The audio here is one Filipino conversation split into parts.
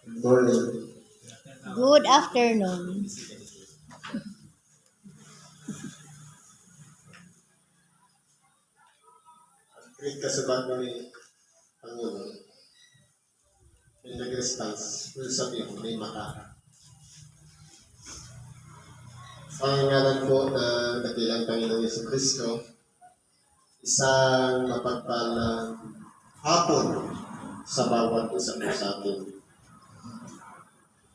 Good afternoon. Great kasabat mo ni Panginoon. May nag-response. Kung sabi mo, may mata. Sa ngalan po na dakilang Panginoong Yesu Kristo, isang mapagpalang hapon sa bawat isa po sa atin.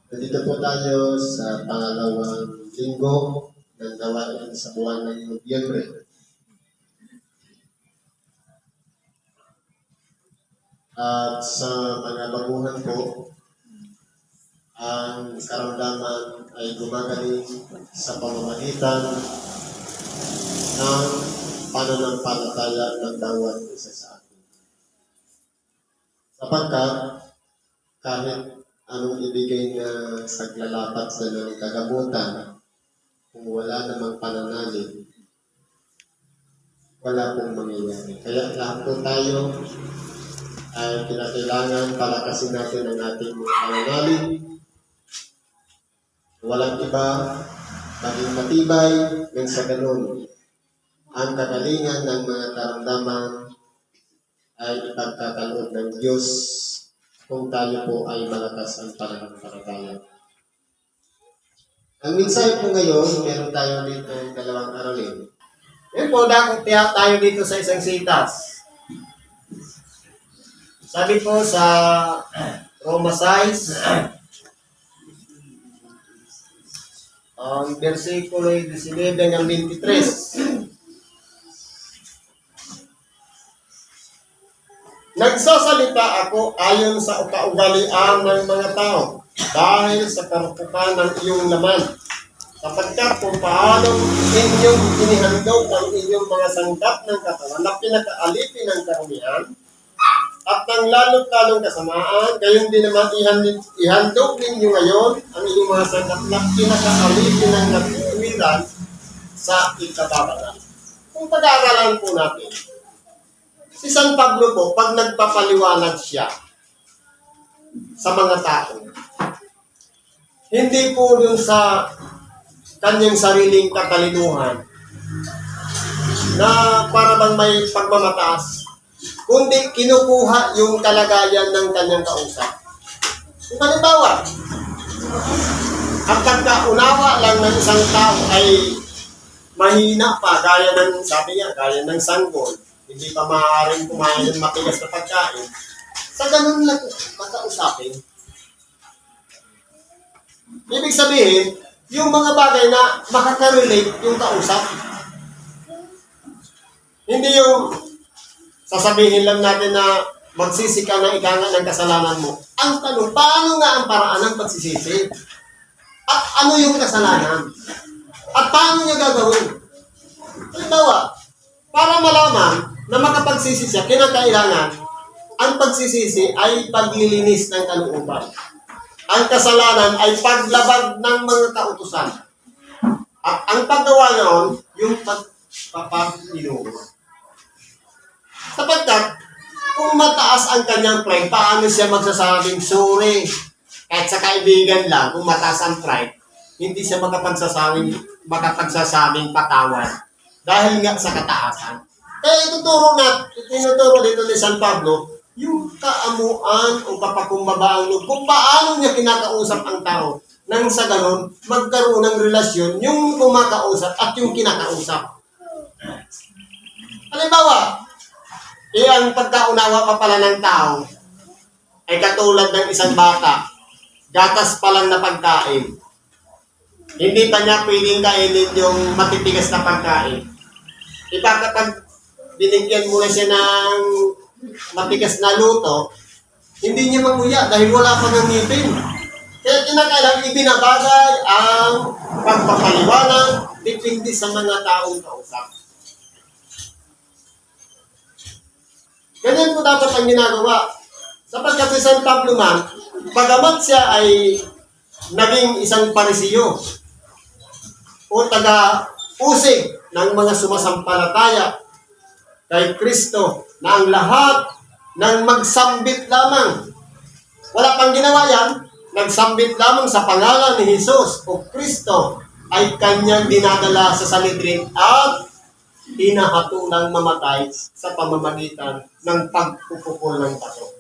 Nandito po tayo sa pangalawang linggo ng gawain sa buwan ng Nobyembre. At sa mga baguhan po, ang karamdaman ay gumagaling sa pamamagitan ng pananampalataya ng bawat isa sa atin. Sapagkat kahit anong ibigay na saglalapat sa ng kagamutan, kung wala namang pananalig, wala pong mangyayari. Kaya lahat po tayo ay kinakailangan palakasin natin ang ating pananalig. Walang iba, maging matibay, nang sa ganun. Ang kagalingan ng mga karamdaman ay ipagkakaloob ng Diyos kung tayo po ay malakas ang pananampalataya. Ang mensahe po ngayon, meron tayo dito ng dalawang aralin. Ngayon po, dakot tiyak tayo dito sa isang sitas. Sabi po sa Roma 6, ang versikulo 19 hanggang 23. Nagsasalita ako ayon sa kaugalian ng mga tao dahil sa karupukan ng iyong laman sapagkat kung paano inyong inihandog ang inyong mga sangkap ng katawan na pinakaalipin ng karumihan at ng lalong-lalong kasamaan, gayon din naman ihandog, ninyo ngayon ang inyong mga sangkap na pinakaalipin ng katwiran sa ikababalan. Kung pag-aaralan po natin, si San Pablo po, pag nagpapaliwanag siya sa mga tao, hindi po dun sa kanyang sariling katalinuhan na para bang may pagmamataas, kundi kinukuha yung kalagayan ng kanyang kausap. Kung halimbawa, ang pagkaunawa lang ng isang tao ay mahina pa, gaya ng, sabi niya, gaya ng sanggol, hindi pa maaaring kumain ng matigas na pagkain, sa ganun lang makausapin. Ibig sabihin, yung mga bagay na makaka-relate yung kausap. Hindi yung sasabihin lang natin na magsisi ka ng ikangan ng kasalanan mo. Ang tanong, paano nga ang paraan ng pagsisisi? At ano yung kasalanan? At paano niya gagawin? Halimbawa, para malaman na makapagsisi siya, kinakailangan ang pagsisisi ay paglilinis ng kalooban. Ang kasalanan ay paglabag ng mga kautusan. At ang paggawa noon, yung pagpapaginuho. Sapagkat, kung mataas ang kanyang pride, paano siya magsasabing sorry? Kahit sa kaibigan lang, kung mataas ang pride, hindi siya makapagsasabing, makapagsasabing patawad. Dahil nga sa kataasan. Kaya ituturo na, tinuturo dito ni San Pablo, yung kaamuan o kapakumbaba ang loob, kung paano niya kinakausap ang tao, nang sa ganon, magkaroon ng relasyon yung kumakausap at yung kinakausap. Halimbawa, eh, ang pagkaunawa pa pala ng tao ay katulad ng isang bata, gatas pa lang na pagkain. Hindi pa niya pwedeng kainin yung matitigas na pagkain. Iba binigyan mo na siya ng matigas na luto, hindi niya manguya dahil wala pa ng ngipin. Kaya kinakailangan ibinabagay ang pagpapaliwanag depende sa mga taong kausap. Ganyan po dapat ang ginagawa. Sapagkat si San Pablo man, pagamat siya ay naging isang parisiyo o taga-usig ng mga sumasampalataya kay Kristo na ang lahat ng magsambit lamang. Wala pang ginawa yan, nagsambit lamang sa pangalan ni Jesus o Kristo ay kanyang dinadala sa Sanhedrin at hinahatulang mamatay sa pamamagitan ng pagpupukol ng bato.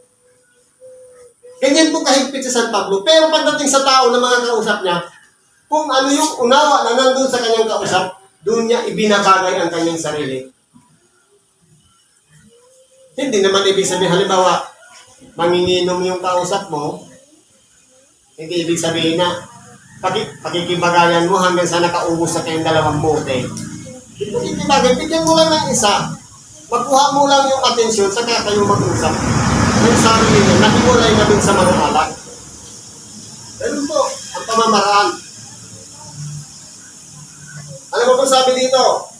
Ganyan po kahigpit si San Pablo. Pero pagdating sa tao na mga kausap niya, kung ano yung unawa na nandun sa kanyang kausap, doon niya ibinabagay ang kanyang sarili. Hindi naman ibig sabihin, halimbawa, manginginom yung kausap mo, hindi ibig sabihin na paki, pakikibagayan mo hanggang sa nakaubos sa kayong dalawang bote. Hindi pakikibagay, bigyan mo lang ng isa. Magkuha mo lang yung atensyon, saka kayo mag-usap. Yung sarili niya, nahiwalay na dun sa mga alak. Ganun po, ang pamamaraan. Ano ba po sabi dito?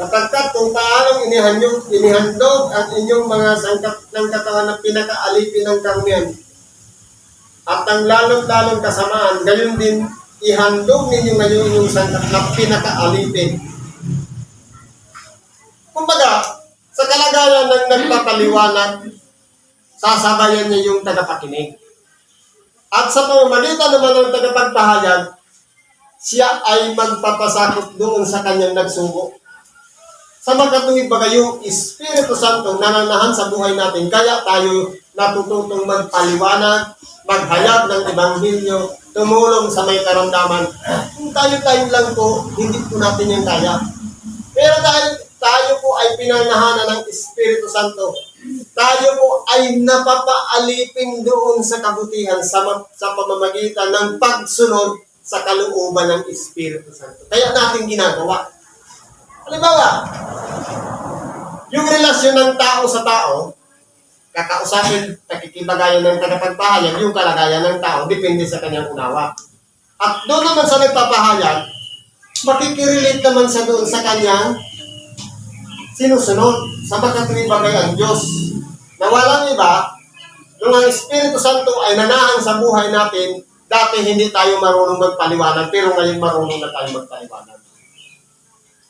Sapagkat kung paanong inihandog, inihandog ang inyong mga sangkap ng katawan na pinakaalipin ng karmihan at ang lalong-lalong kasamaan, gayon din ihandog ninyo ngayon yung sangkap na pinakaalipin. Kumbaga, sa kalagayan ng nagpapaliwanag, sasabayan niya yung tagapakinig. At sa pamamagitan naman ng tagapagpahayag, siya ay magpapasakop doon sa kanyang nagsugo. Sa magkatuwid baga yung Espiritu Santo nananahan sa buhay natin, kaya tayo natututong magpaliwanag, maghayag ng Ebanghelyo, tumulong sa may karamdaman. Kung tayo-tayo lang po, hindi po natin yung kaya. Pero dahil tayo po ay pinanahanan ng Espiritu Santo, tayo po ay napapaalipin doon sa kabutihan sa, sa pamamagitan ng pagsunod sa kalooban ng Espiritu Santo. Kaya natin ginagawa. Halimbawa, yung relasyon ng tao sa tao, kakausapin, nakikibagayan ng tagapagpahayag, yung kalagayan ng tao, depende sa kanyang unawa. At doon naman sa nagpapahayag, makikirelate naman sa doon sa kanyang sinusunod sa magkatuwing bagay ang Diyos. Na walang iba, nung ang Espiritu Santo ay nanahan sa buhay natin, dati hindi tayo marunong magpaliwanag, pero ngayon marunong na tayo magpaliwanag.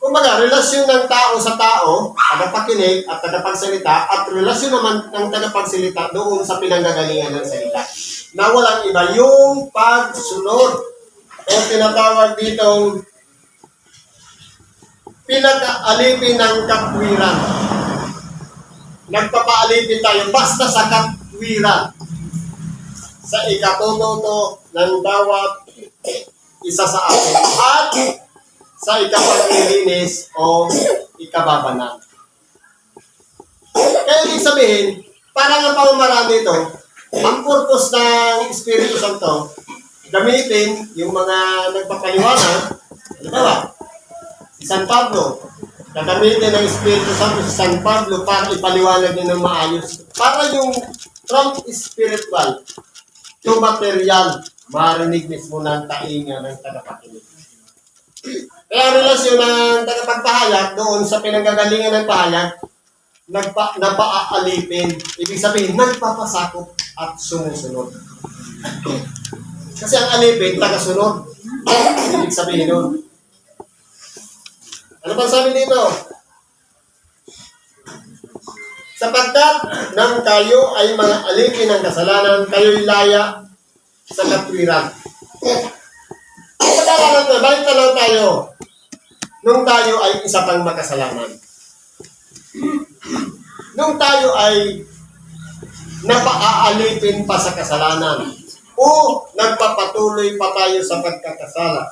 Kumbaga, relasyon ng tao sa tao, tagapakinig at tagapagsalita, at relasyon naman ng tagapagsalita doon sa pinanggagalingan ng salita. Na walang iba, yung pagsunod o tinatawag ditong pinag-alipin ng katwiran. Nagpapaalipin tayo basta sa katwiran. Sa ikatututo ng bawat isa sa atin. At sa ikapaglilinis o ikababanan. Kaya ibig sabihin, parang ang pamamaraan dito, ang purpose ng Espiritu Santo, gamitin yung mga nagpapaliwanag, halimbawa, si San Pablo, gagamitin ng Espiritu Santo si San Pablo para ipaliwanag niya ng maayos. Para yung from spiritual to material, marinig mismo ng tainga ng tagapakinig. Kaya relasyon ng tagapagpahayag doon sa pinanggagalingan ng pahayag, nagpa, napaaalipin. Ibig sabihin, nagpapasakop at sumusunod. Kasi ang alipin, tagasunod. Ibig sabihin nun. Ano pa sabi dito? Sapagkat nang kayo ay mga alipin ng kasalanan, kayo'y laya sa katwiran. Pagkakalan na, balik na lang tayo. Nung tayo ay isa pang makasalanan. Nung tayo ay napaaalipin pa sa kasalanan o nagpapatuloy pa tayo sa pagkakasala.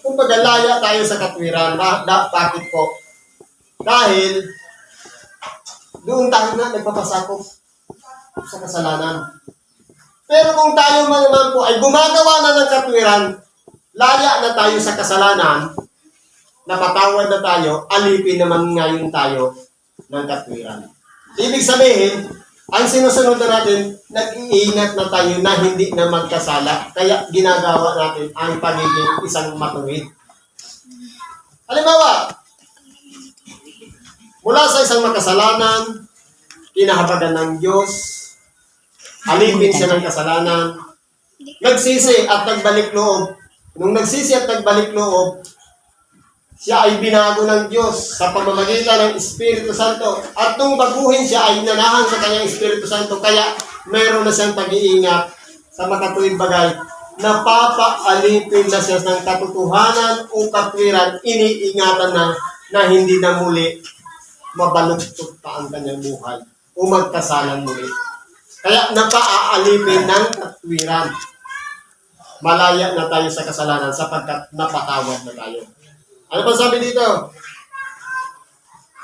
Kung laya tayo sa katwiran, ba, da, bakit po? Dahil doon tayo na nagpapasakop sa kasalanan. Pero kung tayo man naman po ay gumagawa na ng katwiran, laya na tayo sa kasalanan, napatawad na tayo, alipin naman ngayon tayo ng katwiran. Ibig sabihin, ang sinusunod na natin, nag-iingat na tayo na hindi na magkasala. Kaya ginagawa natin ang pagiging isang matuwid. Halimbawa, mula sa isang makasalanan, kinahabagan ng Diyos, alipin siya ng kasalanan, nagsisi at nagbalik loob. Nung nagsisi at nagbalik loob, siya ay binago ng Diyos sa pamamagitan ng Espiritu Santo. At nung baguhin siya ay nanahan sa kanyang Espiritu Santo. Kaya mayroon na siyang pag-iingat sa makatuwid bagay. Napapaalipin na siya ng katotohanan o katwiran. Iniingatan na na hindi na muli mabaluktot pa ang kanyang buhay o magkasalan muli. Kaya napaaalipin ng katwiran. Malaya na tayo sa kasalanan sapagkat napatawad na tayo. Ano pa sabi dito?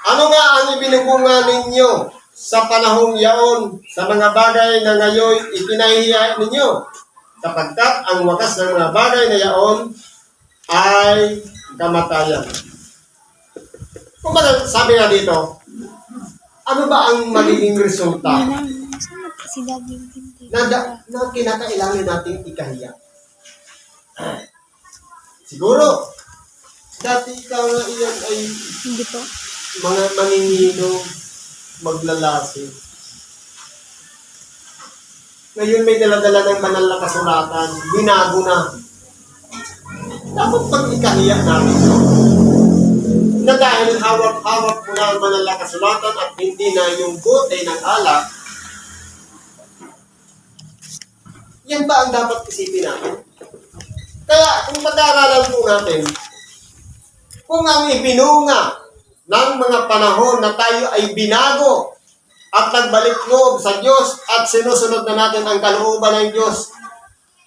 Ano nga ang ibinubunga ninyo sa panahong yaon sa mga bagay na ngayon ipinahihiya ninyo? Sapagkat ang wakas ng mga bagay na yaon ay kamatayan. Kung ba sabi nga dito, ano ba ang magiging resulta na na kinakailangan nating ikahiya? Siguro, dati ikaw na iyan ay Hindi po. mga maningino, maglalasi. Ngayon may daladala ng banal na kasulatan, binago na. Dapat pag ikahiya namin yun. Na dahil hawak-hawak mo na ang banal na kasulatan at hindi na yung bote ng alak, yan ba ang dapat isipin natin? Kaya kung pag-aaralan po natin, kung ang ibinunga ng mga panahon na tayo ay binago at nagbalik loob sa Diyos at sinusunod na natin ang kalooban ng Diyos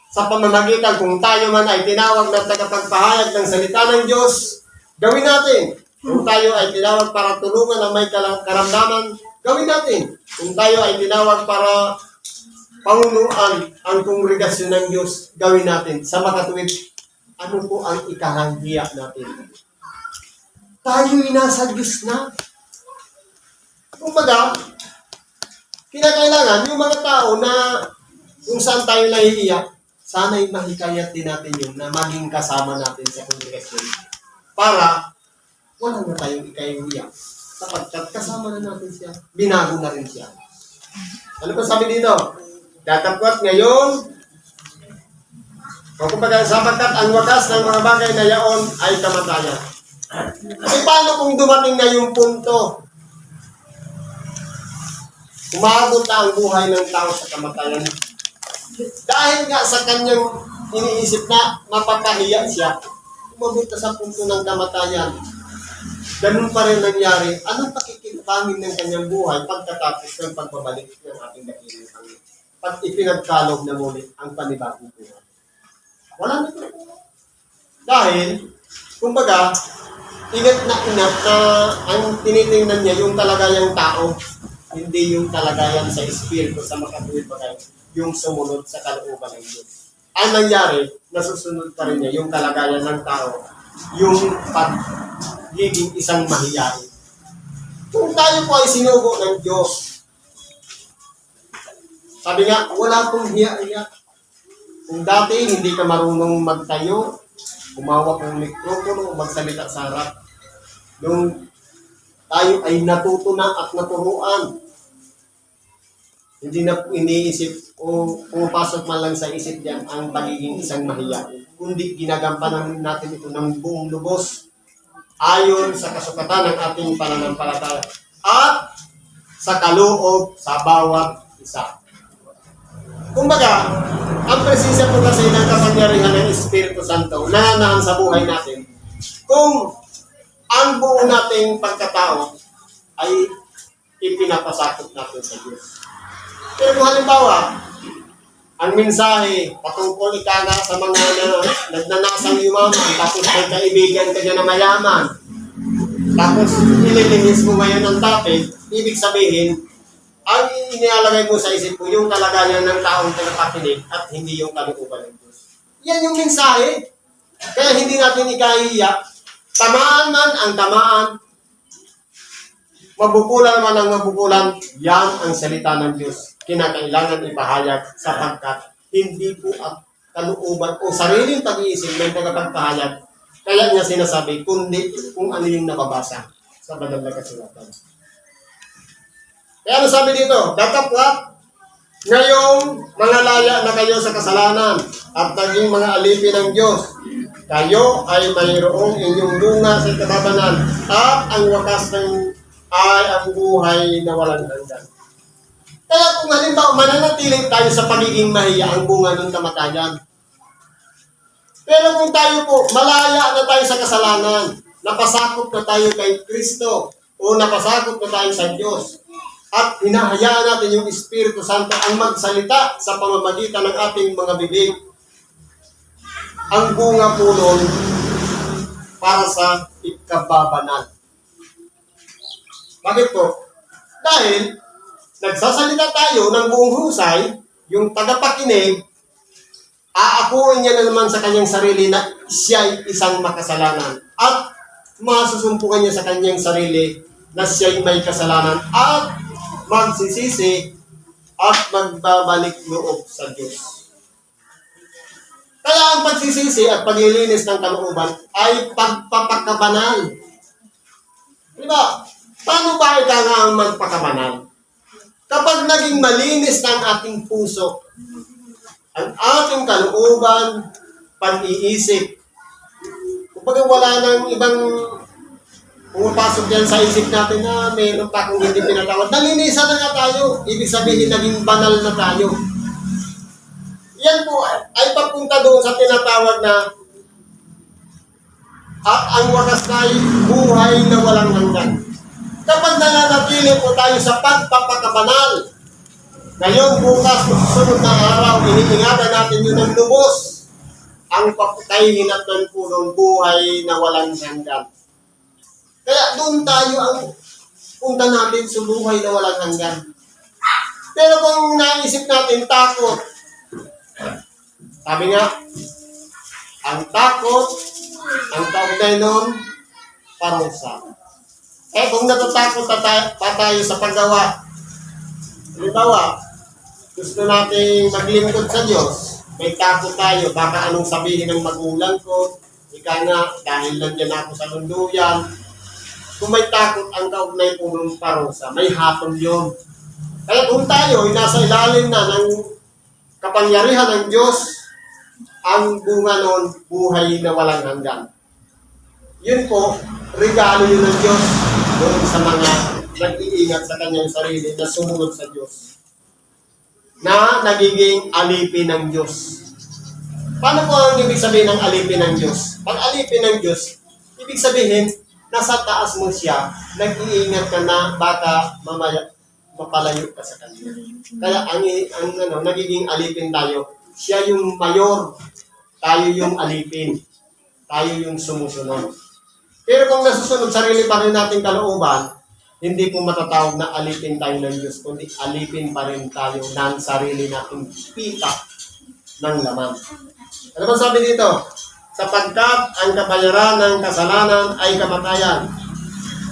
sa pamamagitan kung tayo man ay tinawag na tagapagpahayag ng salita ng Diyos, gawin natin. Kung tayo ay tinawag para tulungan ang may karamdaman, gawin natin. Kung tayo ay tinawag para pangunuan ang kongregasyon ng Diyos, gawin natin. Sa makatuwid, ano po ang ikahanggiya natin? Tayo'y nasa Diyos na. Kumbaga, kinakailangan yung mga tao na kung saan tayo nahihiya, sana'y mahikayat din natin yun na maging kasama natin sa kongregasyon para wala na tayong ikahihiya. Sapagkat kasama na natin siya, binago na rin siya. Ano pa sabi dito? Datapwat ngayon, kumbaga, sapagkat ang wakas ng mga bagay na yaon ay kamatayan. E paano kung dumating na yung punto? Umabot ang buhay ng tao sa kamatayan. Dahil nga sa kanyang iniisip na mapakahiya siya, umabot sa punto ng kamatayan. Ganun pa rin nangyari. Anong pakikipangin ng kanyang buhay pagkatapos ng pagbabalik ng ating dakilang Panginoon? Pag ipinagkalog na muli ang panibagong buhay. Wala na ito. Dahil, kumbaga, ingat na ingat na ang tinitingnan niya yung talagayang tao, hindi yung talagayan sa espiritu sa makatuwid bagay, yung sumunod sa kalooban ng Diyos. Ang nangyari, nasusunod pa rin niya yung kalagayan ng tao, yung pagiging isang mahiyain. Kung tayo po ay sinugo ng Diyos, sabi nga, wala pong hiya-hiya. Kung dati hindi ka marunong magtayo, umawak ng mikropono magsalita sa harap, nung tayo ay natuto na at naturuan, hindi na iniisip o pumapasok man lang sa isip diyan ang pagiging isang mahiyain. Kundi ginagampanan natin ito ng buong lubos ayon sa kasukatan ng ating pananampalataya at sa kaloob sa bawat isa. Kumbaga, ang presensya po kasi ng kapangyarihan ng Espiritu Santo nananahan sa buhay natin kung ang buo nating pagkatao ay ipinapasakot natin sa Diyos. Pero kung halimbawa, ang mensahe patungkol ika nga sa mga na, nagnanasang yumaman, tapos may kaibigan ka dyan na mayaman, tapos ililinis mo ngayon ng topic, ibig sabihin, ang inialagay mo sa isip mo, yung kalagayan ng taong tagapakinig at hindi yung kalooban ng Diyos. Yan yung mensahe. Kaya hindi natin ikahiya. Tamaan man ang tamaan, mabukulan man ang mabukulan, yan ang salita ng Diyos. Kinakailangan ipahayag sapagkat hindi po ang kalooban o sariling pag-iisip ng tagapagpahayag. Kaya niya sinasabi, kundi kung ano yung nababasa sa banal na kasulatan. Kaya ano sabi dito? Datapwat, ngayong mga na kayo sa kasalanan at naging mga alipin ng Diyos. kayo ay mayroong inyong bunga sa katabanan at ang wakas ng ay ang buhay na walang hanggan. Kaya kung halimbawa mananatili tayo sa pagiging mahiya ang bunga ng kamatayan. Pero kung tayo po, malaya na tayo sa kasalanan, napasakop na tayo kay Kristo, o napasakop na tayo sa Diyos, at hinahayaan natin yung Espiritu Santo ang magsalita sa pamamagitan ng ating mga bibig, ang bunga po nun para sa ikababanan. Bakit po? Dahil nagsasalita tayo ng buong husay, yung tagapakinig, aakuin niya na naman sa kanyang sarili na siya ay isang makasalanan. At masusumpukan niya sa kanyang sarili na siya ay may kasalanan at magsisisi at magbabalik loob sa Diyos. Kaya ang pagsisisi at paglilinis ng kalooban ay pagpapakabanal. Di ba? Paano ba ika nga ang magpakabanal? Kapag naging malinis ang ating puso, ang ating kalooban, pag-iisip. Kapag wala nang ibang pumapasok yan sa isip natin na mayroon pa kung hindi pinatawad. Nalinisan na nga tayo. Ibig sabihin, naging banal na tayo. Yan po ay papunta doon sa tinatawag na at ang wakas na ay buhay na walang hanggan. Kapag nananatili po tayo sa pagpapakabanal, ngayon, bukas, susunod na araw, iniingatan natin yun ng lubos ang papatayin at ng punong buhay na walang hanggan. Kaya doon tayo ang punta natin sa buhay na walang hanggan. Pero kung naisip natin takot, sabi nga, ang takot, ang kaugnay nun, parusa. Eh kung natatakot tayo, pa tayo sa paggawa, halimbawa, gusto nating maglingkod sa Diyos, may takot tayo, baka anong sabihin ng magulang ko, ika nga, dahil nandiyan ako sa lunduyan, kung may takot ang kaugnay po ng parusa, may hatol yun. Kaya kung tayo ay nasa ilalim na ng kapangyarihan ng Diyos, ang bunga nun, buhay na walang hanggan. Yun po, regalo yun ng Diyos doon sa mga nag-iingat sa kanyang sarili na sumunod sa Diyos. Na nagiging alipin ng Diyos. Paano po ang ibig sabihin ng alipin ng Diyos? Pag alipin ng Diyos, ibig sabihin, nasa taas mo siya, nag-iingat ka na baka mamaya mapalayo ka sa kanya. Kaya ang, ang ano, nagiging alipin tayo, siya yung mayor, tayo yung alipin, tayo yung sumusunod. Pero kung nasusunod sarili pa rin nating kalooban, hindi po matatawag na alipin tayo ng Diyos, kundi alipin pa rin tayo ng sarili nating pita ng laman. Ano ba sabi dito? Sapagkat ang kabayaran ng kasalanan ay kamatayan.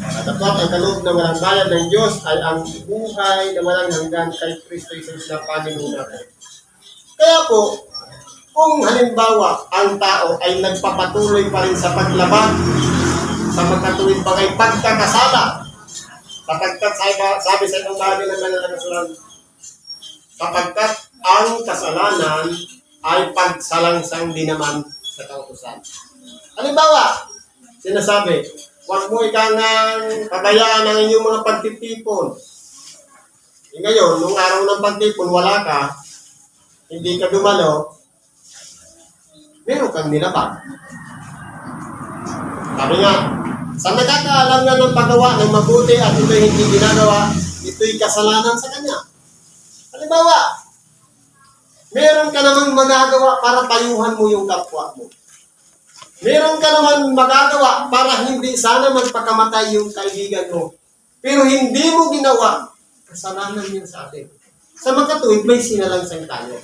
Katapot ang kaloob na walang bayad ng Diyos ay ang buhay na walang hanggan kay Kristo Jesus na Panginoon natin. Kaya po, kung halimbawa ang tao ay nagpapatuloy pa rin sa paglaban sa magkatuwid bagay pagkakasala, sapagkat sabi, sa itong bagay ng mananangasuran, sapagkat ang kasalanan ay pagsalangsang din naman sa kautusan. Halimbawa, sinasabi, huwag mo ikangang pabayaan ang inyong mga pagtitipon. E ngayon, nung araw ng pagtipon, wala ka, hindi ka dumalo, meron kang nilabag. Sabi nga, sa nakakaalam nga ng paggawa ng mabuti at ito'y hindi ginagawa, ito'y kasalanan sa kanya. Halimbawa, meron ka namang magagawa para tayuhan mo yung kapwa mo. Meron ka naman magagawa para hindi sana magpakamatay yung kaibigan mo. Pero hindi mo ginawa, kasalanan yun sa atin. Sa magkatuwid, may sinalangsang tayo.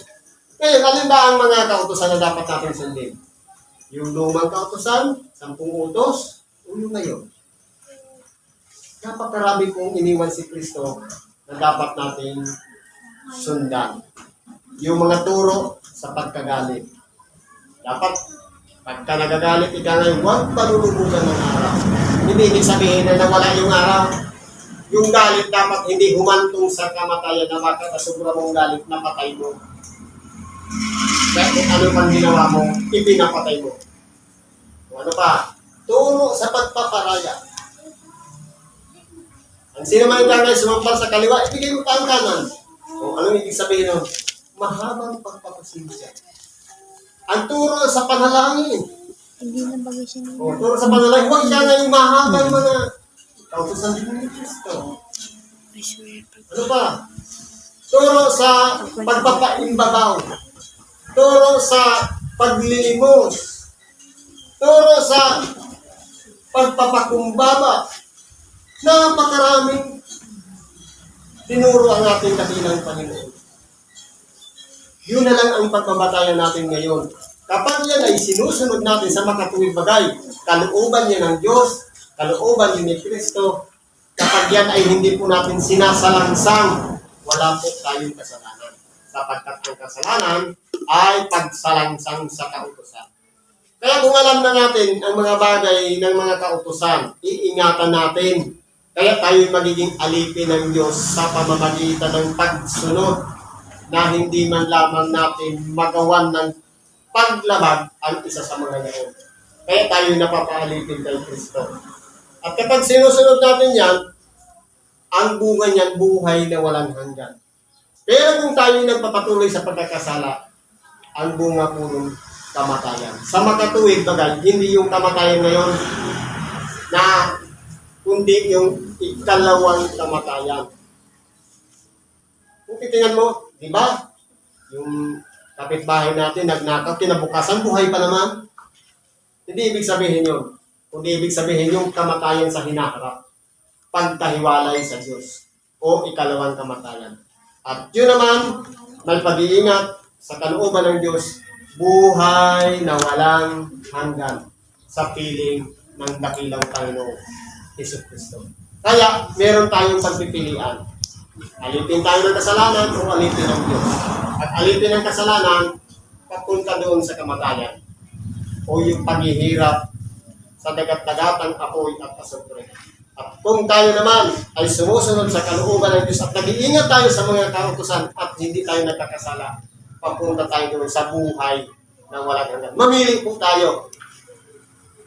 Ngayon, alin ba ang mga kautosan na dapat natin sundin? Yung lumang kautosan, sampung utos, o yung ngayon? Napakarami pong iniwan si Kristo na dapat natin sundan. Yung mga turo sa pagkagalit. Dapat, pagka nagagalit ika ngayon, huwag palulumugan ng araw. Hindi ibig sabihin na nawala yung araw. Yung galit dapat hindi humantong sa kamatayan na sobra mong galit na patay mo. Kaya kung ano pang ginawa mo, ipinapatay mo. O ano pa? Turo sa pagpaparaya. Ang sino man kangay sumampal sa kaliwa, ibigay mo pa ang kanan. O anong ibig sabihin nun? Mahabang pagpapasensya. Ang turo sa panalangin. Hindi na bagay siya nila. O, turo sa panalangin. Huwag siya na yung mahabang mga kautusan din ni Kristo. Ano pa? Turo sa pagpapaimbabaw. Turo sa paglilimos. Turo sa pagpapakumbaba. Napakaraming tinuro ang ating dakilang Panginoon. Yun na lang ang pagbabatayan natin ngayon. Kapag yan ay sinusunod natin sa makatuwid bagay, kalooban niya ng Diyos, kalooban niya ni Kristo, kapag yan ay hindi po natin sinasalangsang, wala po tayong kasalanan. Sapagkat ang kasalanan ay pagsalangsang sa kautosan. Kaya kung alam na natin ang mga bagay ng mga kautosan, iingatan natin. Kaya tayo magiging alipin ng Diyos sa pamamagitan ng pagsunod na hindi man lamang natin magawan ng paglabag ang isa sa mga yaon. Kaya tayo napapaalipin kay Kristo. At kapag sinusunod natin yan, ang bunga niyan buhay na walang hanggan. Pero kung tayo nagpapatuloy sa pagkakasala, ang bunga po ng kamatayan. Sa makatuwid bagay, hindi yung kamatayan ngayon na kundi yung ikalawang kamatayan. Kung titingnan mo, di ba? Yung kapitbahay natin, nagnakaw, kinabukasan, buhay pa naman. Hindi ibig sabihin yun. Kundi ibig sabihin yung kamatayan sa hinaharap. Pagtahiwalay sa Diyos. O ikalawang kamatayan. At yun naman, may pag-iingat sa kalooban ng Diyos, buhay na walang hanggan sa piling ng dakilang Panginoon, Yesus Kristo. Kaya, meron tayong pagpipilian. Alipin tayo ng kasalanan o alipin ng Diyos. At alipin ng kasalanan, papunta doon sa kamatayan. O yung paghihirap sa dagat-dagatang apoy at pasukre. At kung tayo naman ay sumusunod sa kalooban ng Diyos at nag-iingat tayo sa mga kautusan at hindi tayo nagkakasala, papunta tayo doon sa buhay na walang hanggan. Mamili po tayo.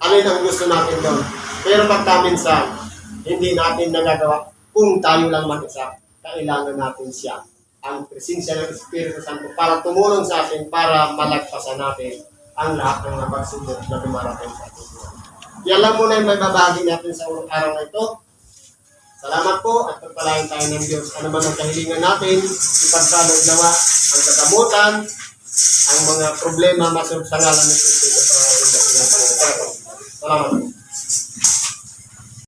Alin ang gusto natin doon. Pero pagka minsan, hindi natin nagagawa kung tayo lang mag-isa, kailangan natin siya ang presensya ng Espiritu Santo para tumulong sa atin para malagpasan natin ang lahat ng mga pagsubok na dumarating sa atin. Yan lang muna yung may babagi natin sa araw na ito. Salamat po at pagpalain tayo ng Diyos. Ano man ang kahilingan natin, ipagkalog nawa ang kagamutan, ang mga problema masok sa ngalan ni Kristo. Salamat.